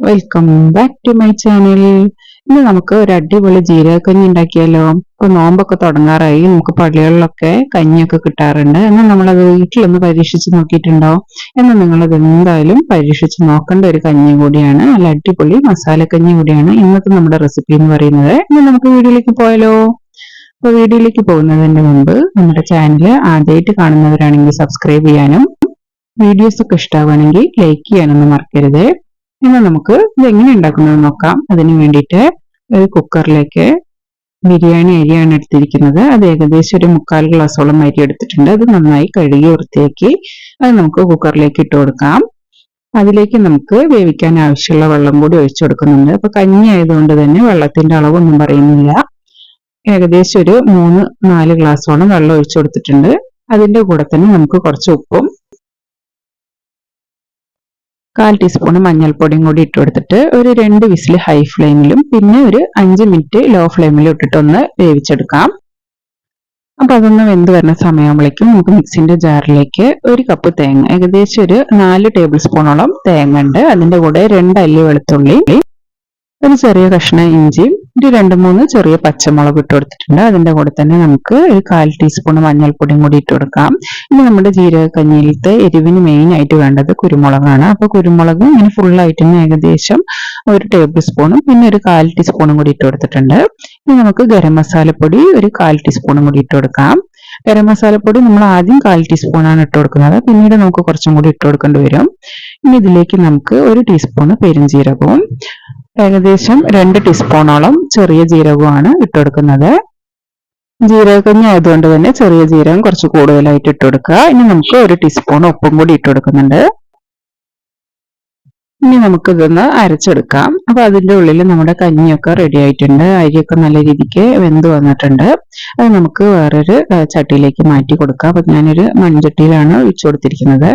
Welcome back to my channel ഇന്ന് നമുക്ക് ഒരു അടിപൊളി ജീരകക്കഞ്ഞി ഉണ്ടാക്കിയാലോ? ഇപ്പൊ നോമ്പൊക്കെ തുടങ്ങാറായി. നമുക്ക് പള്ളികളിലൊക്കെ കഞ്ഞിയൊക്കെ കിട്ടാറുണ്ട്. എന്നാൽ നമ്മളത് വീട്ടിലൊന്ന് പരീക്ഷിച്ച് നോക്കിയിട്ടുണ്ടോ? എന്നാൽ നിങ്ങളത് എന്തായാലും പരീക്ഷിച്ച് നോക്കേണ്ട ഒരു കഞ്ഞി കൂടിയാണ്. അല്ല അടിപൊളി മസാലക്കഞ്ഞി കൂടിയാണ് ഇന്നത്തെ നമ്മുടെ റെസിപ്പി എന്ന് പറയുന്നത്. ഇന്ന് നമുക്ക് വീഡിയോയിലേക്ക് പോയാലോ? അപ്പൊ വീഡിയോയിലേക്ക് പോകുന്നതിന് മുമ്പ് നമ്മുടെ ചാനൽ ആദ്യമായിട്ട് കാണുന്നവരാണെങ്കിൽ സബ്സ്ക്രൈബ് ചെയ്യാനും വീഡിയോസ് ഒക്കെ ഇഷ്ടമാവുകയാണെങ്കിൽ ലൈക്ക് ചെയ്യാനൊന്നും മറക്കരുത്. ഇനി നമുക്ക് ഇത് എങ്ങനെ ഉണ്ടാക്കുന്നത് നോക്കാം. അതിന് വേണ്ടിയിട്ട് ഒരു കുക്കറിലേക്ക് ബിരിയാണി അരിയാണ് എടുത്തിരിക്കുന്നത്. അത് ഏകദേശം ഒരു മുക്കാൽ ഗ്ലാസോളം അരി എടുത്തിട്ടുണ്ട്. അത് നന്നായി കഴുകി വൃത്തിയാക്കി അത് നമുക്ക് കുക്കറിലേക്ക് ഇട്ട് കൊടുക്കാം. അതിലേക്ക് നമുക്ക് വേവിക്കാൻ ആവശ്യമുള്ള വെള്ളം കൂടി ഒഴിച്ചു കൊടുക്കുന്നുണ്ട്. അപ്പൊ കഞ്ഞി ആയതുകൊണ്ട് തന്നെ വെള്ളത്തിന്റെ അളവൊന്നും പറയുന്നില്ല. ഏകദേശം ഒരു മൂന്ന് നാല് ഗ്ലാസോളം വെള്ളം ഒഴിച്ചു കൊടുത്തിട്ടുണ്ട്. അതിന്റെ കൂടെ തന്നെ നമുക്ക് കുറച്ച് ഉപ്പും കാൽ ടീസ്പൂൺ മഞ്ഞൾപ്പൊടിയും കൂടി ഇട്ട് കൊടുത്തിട്ട് ഒരു രണ്ട് വിസിൽ ഹൈ ഫ്ലെയിമിലും പിന്നെ ഒരു അഞ്ച് മിനിറ്റ് ലോ ഫ്ലെയിമിലും ഇട്ടിട്ടൊന്ന് വേവിച്ചെടുക്കാം. അപ്പൊ അതൊന്ന് വെന്ത് വരുന്ന സമയമാകുമ്പോഴേക്കും നമുക്ക് മിക്സിന്റെ ജാറിലേക്ക് ഒരു കപ്പ് തേങ്ങ ഏകദേശം ഒരു നാല് ടേബിൾ സ്പൂണോളം തേങ്ങ ഉണ്ട്. അതിന്റെ കൂടെ രണ്ട് അല്ലി വെളുത്തുള്ളി ഒരു ചെറിയ കഷ്ണം ഇഞ്ചിയും ഒരു രണ്ട് മൂന്ന് ചെറിയ പച്ചമുളക് ഇട്ട് കൊടുത്തിട്ടുണ്ട്. അതിന്റെ കൂടെ തന്നെ നമുക്ക് ഒരു കാൽ ടീസ്പൂൺ മഞ്ഞൾപ്പൊടിയും കൂടി ഇട്ട് കൊടുക്കാം. ഇനി നമ്മുടെ ജീരക കഞ്ഞിയിലത്തെ എരിവിന് മെയിൻ ആയിട്ട് വേണ്ടത് കുരുമുളകാണ്. അപ്പൊ കുരുമുളക് ഇങ്ങനെ ഫുൾ ആയിട്ട് തന്നെ ഏകദേശം ഒരു ടേബിൾ സ്പൂണും പിന്നെ ഒരു കാൽ ടീസ്പൂണും കൂടി ഇട്ട് കൊടുത്തിട്ടുണ്ട്. ഇനി നമുക്ക് ഗരം മസാലപ്പൊടി ഒരു കാൽ ടീസ്പൂണും കൂടി ഇട്ട് കൊടുക്കാം. ഗരം മസാലപ്പൊടി നമ്മൾ ആദ്യം കാൽ ടീസ്പൂണാണ് ഇട്ട് കൊടുക്കുന്നത്. പിന്നീട് നമുക്ക് കുറച്ചും കൂടി ഇട്ട് കൊടുക്കേണ്ടി വരും. ഇനി ഇതിലേക്ക് നമുക്ക് ഒരു ടീസ്പൂൺ പെരുംജീരകവും ഏകദേശം രണ്ട് ടീസ്പൂണോളം ചെറിയ ജീരകമാണ് ഇട്ടുകൊടുക്കുന്നത്. ജീരകഞ്ഞി ആയതുകൊണ്ട് തന്നെ ചെറിയ ജീരകം കുറച്ച് കൂടുതലായിട്ട് ഇട്ട് കൊടുക്കുക ഇനി നമുക്ക് ഒരു ടീസ്പൂൺ ഉപ്പും കൂടി ഇട്ട് കൊടുക്കുന്നുണ്ട് ഇനി നമുക്ക് ഇതൊന്ന് അരച്ചെടുക്കാം. അപ്പൊ അതിന്റെ ഉള്ളിൽ നമ്മുടെ കഞ്ഞിയൊക്കെ റെഡി ആയിട്ടുണ്ട്. അരിയൊക്കെ നല്ല രീതിക്ക് വെന്ത് വന്നിട്ടുണ്ട്. അത് നമുക്ക് വേറൊരു ചട്ടിയിലേക്ക് മാറ്റി കൊടുക്കാം. അപ്പൊ ഞാനൊരു മൺചട്ടിയിലാണ് ഒഴിച്ചു കൊടുത്തിരിക്കുന്നത്.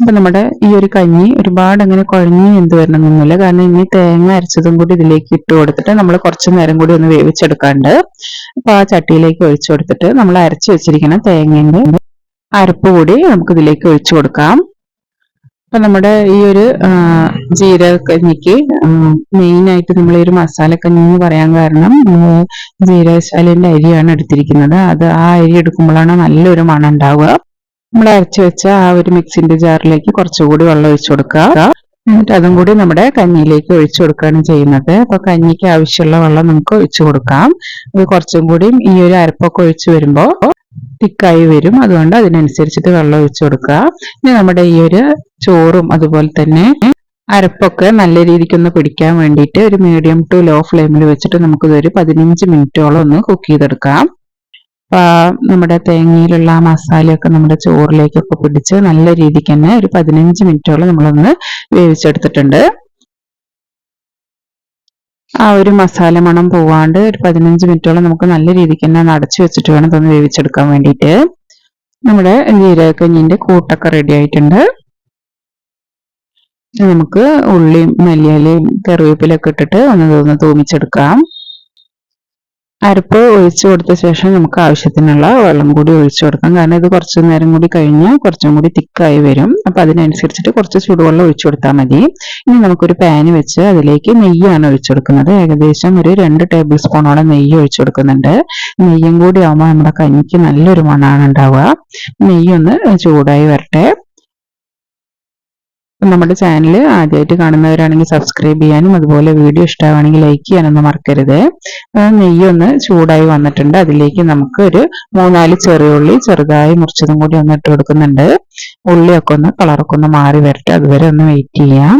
അപ്പൊ നമ്മുടെ ഈ ഒരു കഞ്ഞി ഒരുപാട് അങ്ങനെ കുഴഞ്ഞു എന്ത് വരണമെന്നൊന്നുമില്ല. കാരണം ഇനി തേങ്ങ അരച്ചതും കൂടി ഇതിലേക്ക് ഇട്ട് കൊടുത്തിട്ട് നമ്മൾ കുറച്ചു നേരം കൂടി ഒന്ന് വേവിച്ചെടുക്കാണ്ട് അപ്പൊ ആ ചട്ടിയിലേക്ക് ഒഴിച്ചു കൊടുത്തിട്ട് നമ്മൾ അരച്ചു വെച്ചിരിക്കുന്ന തേങ്ങേന്റെ അരപ്പ് കൂടി നമുക്ക് ഇതിലേക്ക് ഒഴിച്ചു കൊടുക്കാം. അപ്പൊ നമ്മുടെ ഈ ഒരു ജീരകക്കഞ്ഞിക്ക് മെയിൻ ആയിട്ട് നമ്മൾ ഈ ഒരു മസാലക്കഞ്ഞി എന്ന് പറയാൻ കാരണം ജീരകശാലിന്റെ അരിയാണ് എടുത്തിരിക്കുന്നത്. അത് ആ അരി എടുക്കുമ്പോഴാണ് നല്ലൊരു മണം ഉണ്ടാവുക. നമ്മൾ അരച്ചു വെച്ച ആ ഒരു മിക്സിന്റെ ജാറിലേക്ക് കുറച്ചുകൂടി വെള്ളം ഒഴിച്ചു കൊടുക്കുക. എന്നിട്ട് അതും കൂടി നമ്മുടെ കഞ്ഞിയിലേക്ക് ഒഴിച്ചു കൊടുക്കുകയാണ് ചെയ്യുന്നത്. അപ്പൊ കഞ്ഞിക്ക് ആവശ്യമുള്ള വെള്ളം നമുക്ക് ഒഴിച്ചു കൊടുക്കാം. അത് കുറച്ചും കൂടി ഈ ഒരു അരപ്പൊക്കെ ഒഴിച്ചു വരുമ്പോ തിക്കായി വരും. അതുകൊണ്ട് അതിനനുസരിച്ചിട്ട് വെള്ളം ഒഴിച്ചു കൊടുക്കുക. ഇനി നമ്മുടെ ഈ ഒരു ചോറും അതുപോലെ തന്നെ അരപ്പൊക്കെ നല്ല രീതിക്ക് ഒന്ന് പിടിക്കാൻ വേണ്ടിയിട്ട് ഒരു മീഡിയം ടു ലോ ഫ്ലെയിമിൽ വെച്ചിട്ട് നമുക്കിതൊരു പതിനഞ്ച് മിനിറ്റോളം ഒന്ന് കുക്ക് ചെയ്തെടുക്കാം. നമ്മുടെ തേങ്ങയിലുള്ള ആ മസാലയൊക്കെ നമ്മുടെ ചോറിലേക്കൊക്കെ പിടിച്ച് നല്ല രീതിക്ക് തന്നെ ഒരു പതിനഞ്ച് മിനിറ്റോളം നമ്മളൊന്ന് വേവിച്ചെടുത്തിട്ടുണ്ട്. ആ ഒരു മസാല മണം പോവാണ്ട് ഒരു പതിനഞ്ച് മിനിറ്റോളം നമുക്ക് നല്ല രീതിക്ക് തന്നെ അടച്ചു വെച്ചിട്ട് വേണം ഇതൊന്ന് വേവിച്ചെടുക്കാൻ വേണ്ടിയിട്ട്. നമ്മുടെ ജീരകക്കഞ്ഞിന്റെ കൂട്ടൊക്കെ റെഡി ആയിട്ടുണ്ട്. നമുക്ക് ഉള്ളിയും മല്ലിയിലയും കറിവേപ്പിലൊക്കെ ഇട്ടിട്ട് ഒന്ന് തൂമിച്ചെടുക്കാം. അരപ്പ് ഒഴിച്ചു കൊടുത്ത ശേഷം നമുക്ക് ആവശ്യത്തിനുള്ള വെള്ളം കൂടി ഒഴിച്ചു കൊടുക്കാം. കാരണം ഇത് കുറച്ച് നേരം കൂടി കഴിഞ്ഞാൽ കുറച്ചും കൂടി തിക്കായി വരും. അപ്പൊ അതിനനുസരിച്ചിട്ട് കുറച്ച് ചൂടുവെള്ളം ഒഴിച്ചു കൊടുത്താൽ മതി. ഇനി നമുക്കൊരു പാന് വെച്ച് അതിലേക്ക് നെയ്യാണ് ഒഴിച്ചു കൊടുക്കുന്നത്. ഏകദേശം ഒരു രണ്ട് ടേബിൾ സ്പൂണോളം നെയ്യ് ഒഴിച്ചു കൊടുക്കുന്നുണ്ട്. നെയ്യും കൂടി ആകുമ്പോൾ നമ്മുടെ കഞ്ഞിക്ക് നല്ലൊരു മണമാണ് ഉണ്ടാവുക. നെയ്യൊന്ന് ചൂടായി വരട്ടെ. നമ്മുടെ ചാനൽ ആദ്യമായിട്ട് കാണുന്നവരാണെങ്കിൽ സബ്സ്ക്രൈബ് ചെയ്യാനും അതുപോലെ വീഡിയോ ഇഷ്ടമാണെങ്കിൽ ലൈക്ക് ചെയ്യാനൊന്നും മറക്കരുത്. നെയ്യൊന്ന് ചൂടായി വന്നിട്ടുണ്ട്. അതിലേക്ക് നമുക്ക് ഒരു മൂന്നാൽ ചെറിയ ഉള്ളി ചെറുതായി മുറിച്ചതും കൂടി ഒന്ന് ഇട്ട് കൊടുക്കുന്നുണ്ട്. ഉള്ളിയൊക്കെ ഒന്ന് കളറൊക്കെ ഒന്ന് മാറി വരട്ടെ. അതുവരെ ഒന്ന് വെയിറ്റ് ചെയ്യാം.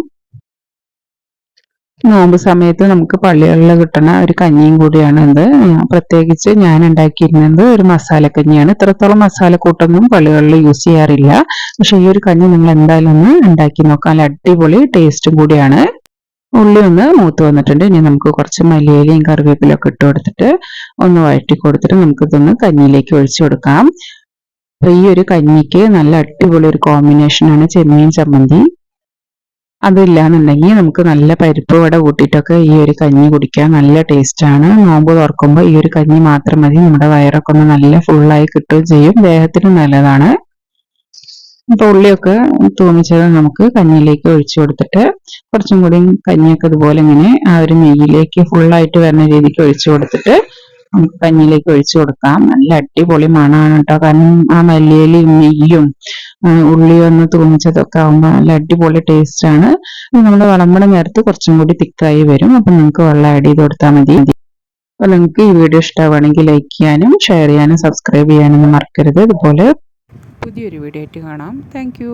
നോമ്പ് സമയത്ത് നമുക്ക് പള്ളികളിൽ കിട്ടുന്ന ഒരു കഞ്ഞിയും കൂടിയാണ് ഇത്. പ്രത്യേകിച്ച് ഞാൻ ഉണ്ടാക്കിയിരുന്നത് ഒരു മസാലക്കഞ്ഞിയാണ് ഇത്രത്തോളം മസാലക്കൂട്ടൊന്നും പള്ളികളിൽ യൂസ് ചെയ്യാറില്ല. പക്ഷെ ഈ ഒരു കഞ്ഞി നിങ്ങൾ എന്തായാലും ഒന്ന് ഉണ്ടാക്കി നോക്കാം. അടിപൊളി ടേസ്റ്റും കൂടിയാണ്. ഉള്ളി ഒന്ന് മൂത്ത് വന്നിട്ടുണ്ട്. ഇനി നമുക്ക് കുറച്ച് മല്ലിയിലയും കറിവേപ്പിലൊക്കെ ഇട്ട് കൊടുത്തിട്ട് ഒന്ന് വഴറ്റി കൊടുത്തിട്ട് നമുക്ക് ഇതൊന്ന് കഞ്ഞിയിലേക്ക് ഒഴിച്ചു കൊടുക്കാം. ഈ ഒരു കഞ്ഞിക്ക് നല്ല അടിപൊളി ഒരു കോമ്പിനേഷനാണ് ചെമ്മീൻ ചമ്മന്തി. അതില്ലാന്നുണ്ടെങ്കിൽ നമുക്ക് നല്ല പരിപ്പ് വട കൂട്ടിയിട്ടൊക്കെ ഈ ഒരു കഞ്ഞി കുടിക്കാൻ നല്ല ടേസ്റ്റാണ് നോമ്പ് തുറക്കുമ്പോൾ ഈ ഒരു കഞ്ഞി മാത്രം മതി. നമ്മുടെ വയറൊക്കെ ഒന്ന് നല്ല ഫുള്ളായി കിട്ടുകയും ചെയ്യും. ദേഹത്തിന് നല്ലതാണ്. അപ്പൊ ഉള്ളിയൊക്കെ തൂമിച്ചത് നമുക്ക് കഞ്ഞിയിലേക്ക് ഒഴിച്ചു കൊടുത്തിട്ട് കുറച്ചും കൂടി കഞ്ഞിയൊക്കെ ഇതുപോലെ ഇങ്ങനെ ആ ഒരു നെയ്യിലേക്ക് ഫുള്ളായിട്ട് വരുന്ന രീതിക്ക് ഒഴിച്ചു കൊടുത്തിട്ട് നമുക്ക് കഞ്ഞിയിലേക്ക് ഒഴിച്ചു കൊടുക്കാം. നല്ല അടിപൊളി മണമാണ് കേട്ടോ. കാരണം ആ മല്ലിയിലും നെയ്യും ആ, ഉള്ളിയും ഒന്ന് തൂമിച്ചതൊക്കെ ആകുമ്പോൾ നല്ല അടിപൊളി ടേസ്റ്റ് ആണ്. നമ്മൾ വിളമ്പണ നേരത്ത് കുറച്ചും കൂടി തിക്കായി വരും. അപ്പൊ നിങ്ങൾക്ക് വെള്ളം ആഡ് ചെയ്ത് കൊടുത്താൽ മതി. അപ്പൊ നിങ്ങൾക്ക് ഈ വീഡിയോ ഇഷ്ടമാണെങ്കിൽ ലൈക്ക് ചെയ്യാനും ഷെയർ ചെയ്യാനും സബ്സ്ക്രൈബ് ചെയ്യാനൊന്നും മറക്കരുത്. ഇതുപോലെ പുതിയൊരു വീഡിയോ ആയിട്ട് കാണാം. താങ്ക്